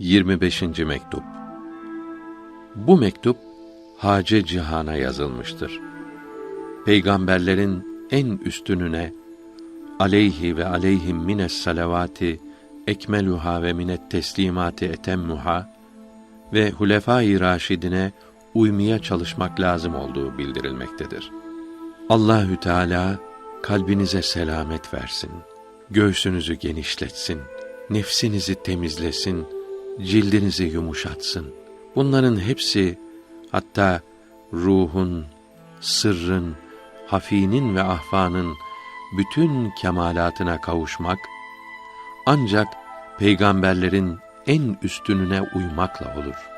25. mektup. Bu mektup Hace Cihan'a yazılmıştır. Peygamberlerin en üstününe aleyhi ve aleyhim mines salavati ekmeluha ve minet teslimati etemmuha ve hulefâ-i raşidine uymaya çalışmak lazım olduğu bildirilmektedir. Allahü Teala kalbinize selamet versin. Göğsünüzü genişletsin. Nefsinizi temizlesin. Cildinizi yumuşatsın. Bunların hepsi hatta ruhun, sırrın, hafinin ve ahfanın bütün kemalatına kavuşmak ancak peygamberlerin en üstününe uymakla olur.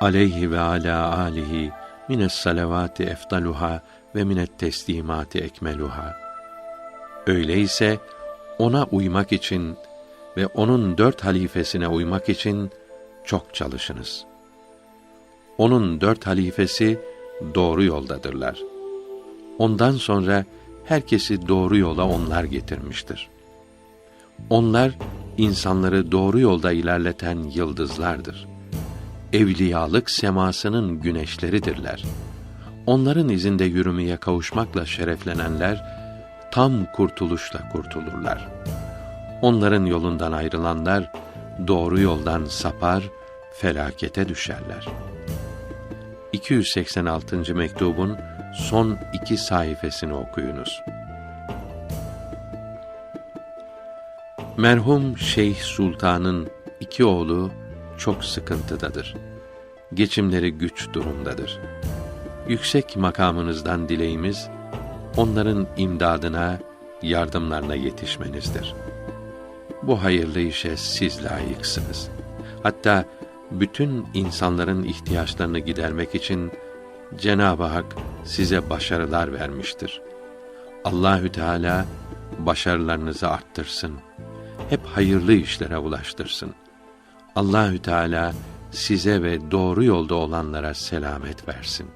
Aleyhi ve ala alihi mines salavati efdaluha ve minet teslimati ekmeluha. Öyleyse ona uymak için ve onun dört halifesine uymak için çok çalışınız. Onun dört halifesi doğru yoldadırlar. Ondan sonra herkesi doğru yola onlar getirmiştir. Onlar insanları doğru yolda ilerleten yıldızlardır. Evliyalık semasının güneşleridirler. Onların izinde yürümeye kavuşmakla şereflenenler tam kurtuluşla kurtulurlar. Onların yolundan ayrılanlar doğru yoldan sapar, felakete düşerler. 286. mektubun son iki sayfasını okuyunuz. Merhum Şeyh Sultan'ın iki oğlu çok sıkıntıdadır. Geçimleri güç durumdadır. Yüksek makamınızdan dileğimiz onların imdadına, yardımlarına yetişmenizdir. Bu hayırlı işe siz layıksınız. Hatta bütün insanların ihtiyaçlarını gidermek için Cenab-ı Hak size başarılar vermiştir. Allahü Teala başarılarınızı arttırsın. Hep hayırlı işlere ulaştırsın. Allahü Teala size ve doğru yolda olanlara selamet versin.